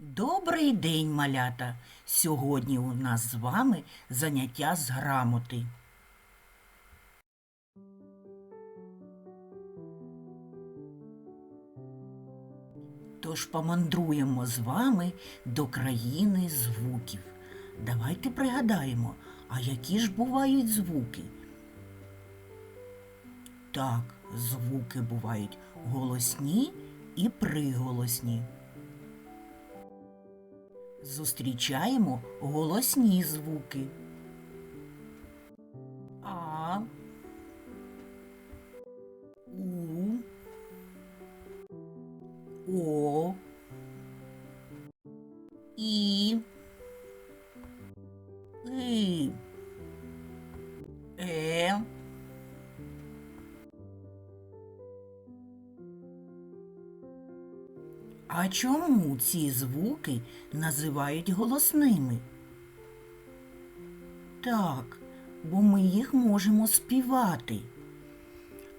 Добрий день, малята! Сьогодні у нас з вами заняття з грамоти. Тож помандруємо з вами до країни звуків. Давайте пригадаємо, а які ж бувають звуки? Так, звуки бувають голосні і приголосні. Зустрічаємо голосні звуки. А. У. О. І. И. Е. А чому ці звуки називають голосними? Так, бо ми їх можемо співати.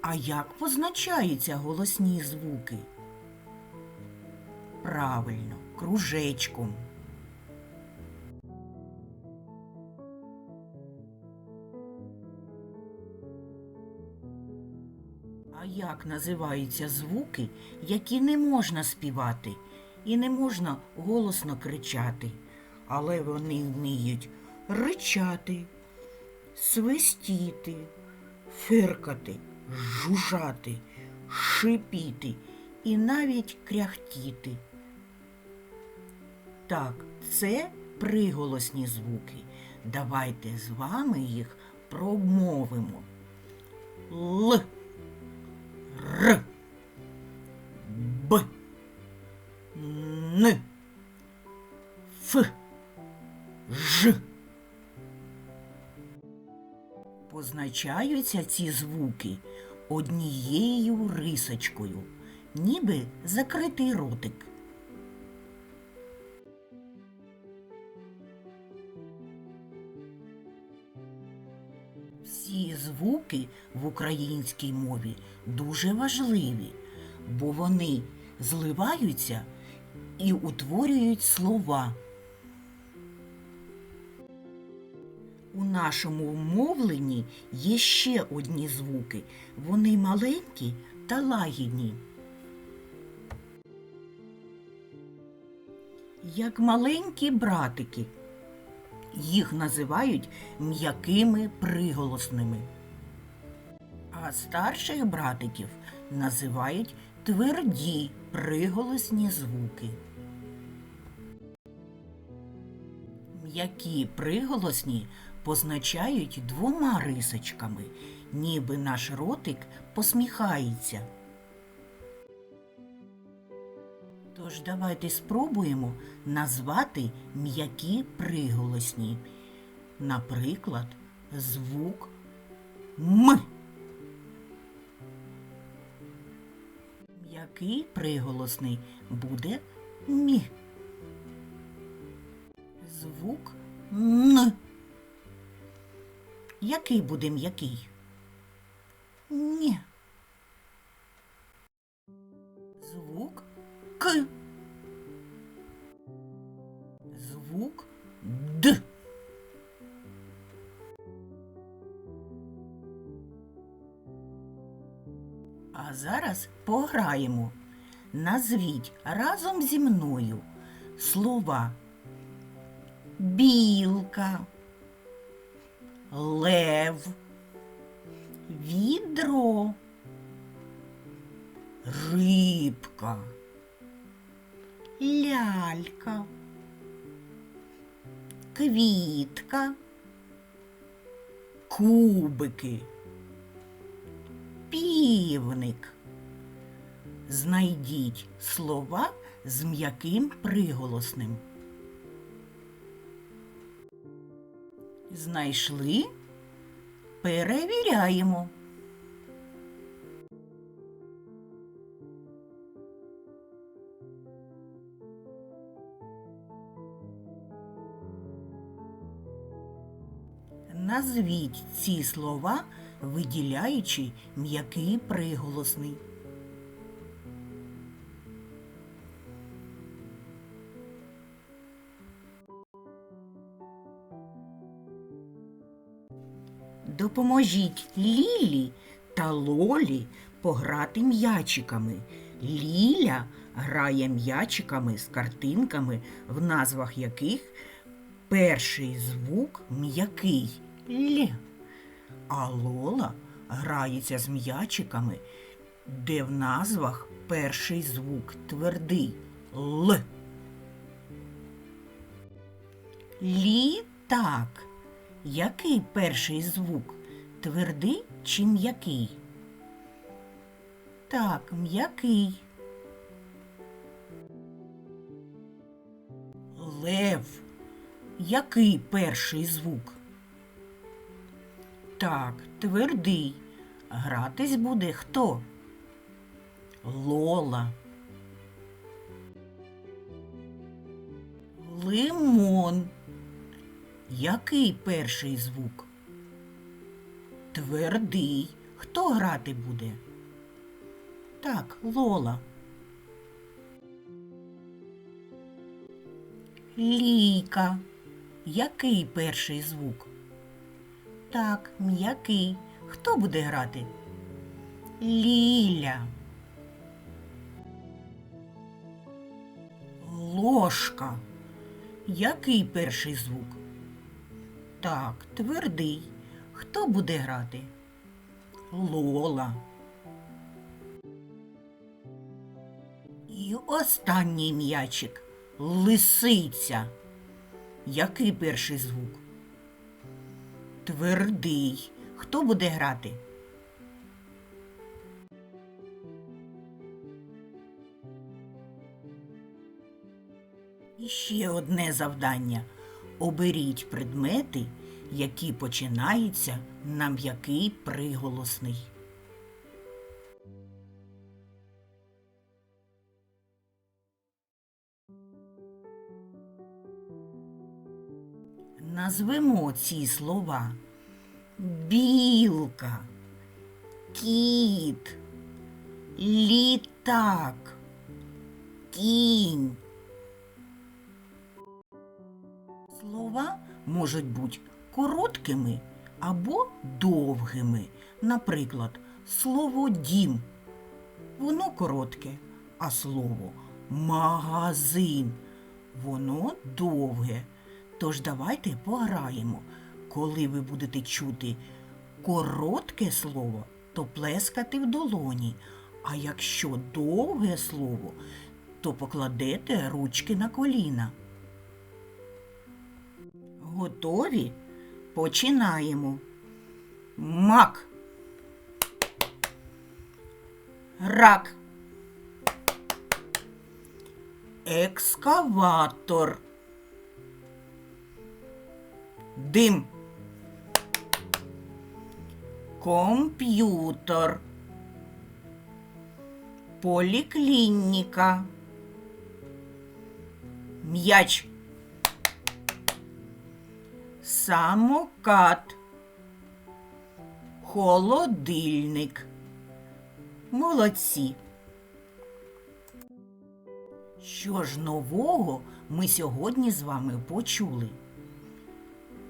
А як позначаються голосні звуки? Правильно, кружечком. Як називаються звуки, які не можна співати і не можна голосно кричати, але вони вміють ричати, свистіти, фиркати, жужжати, шипіти і навіть кряхтіти. Так, це приголосні звуки. Давайте з вами їх промовимо. Л. Ф. Ж. Позначаються ці звуки однією рисочкою, ніби закритий ротик. Всі звуки в українській мові дуже важливі, бо вони зливаються і утворюють слова. У нашому мовленні є ще одні звуки. Вони маленькі та лагідні. Як маленькі братики. Їх називають м'якими приголосними. А старших братиків називають тверді приголосні звуки. М'які приголосні позначають двома рисочками, ніби наш ротик посміхається. Тож давайте спробуємо назвати м'які приголосні. Наприклад, звук М. М'який приголосний буде Мі. Звук Н. Який буде м'який? Ні. Звук К. Звук Д. А зараз пограємо. Назвіть разом зі мною слова білка, лев, відро, рибка, лялька, квітка, кубики, півник. Знайдіть слова з м'яким приголосним. Знайшли? Перевіряємо. Назвіть ці слова, виділяючи м'який приголосний. Допоможіть Лілі та Лолі пограти м'ячиками. Ліля грає м'ячиками з картинками, в назвах яких перший звук м'який Л. А Лола грається з м'ячиками, де в назвах перший звук твердий Л. Літак. Який перший звук? Твердий чи м'який? Так, м'який. Лев. Який перший звук? Так, твердий. Гратись буде хто? Лола. Лимон. Який перший звук? Твердий. Хто грати буде? Так, Лола. Лійка. Який перший звук? Так, м'який. Хто буде грати? Ліля. Ложка. Який перший звук? Так, твердий. Хто буде грати? Лола. І останній м'ячик. Лисиця. Який перший звук? Твердий. Хто буде грати? І ще одне завдання. Оберіть предмети, які починаються на м'який приголосний. Назвемо ці слова білка, кіт, літак, кінь. Слова можуть бути короткими або довгими. Наприклад, слово дім. Воно коротке, а слово магазин. Воно довге. Тож давайте пограємо. Коли ви будете чути коротке слово, то плескати в долоні. А якщо довге слово, то покладете ручки на коліна. Готові? Починаємо. Мак. Рак. Екскаватор. Дим. Комп'ютер. Поліклініка. М'яч. Самокат. Холодильник. Молодці. Що ж нового ми сьогодні з вами почули?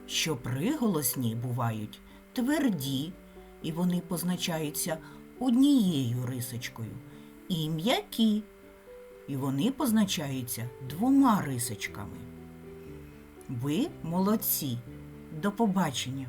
Що приголосні бувають тверді, і вони позначаються однією рисочкою, і м'які, і вони позначаються двома рисочками. Ви молодці. До побачення!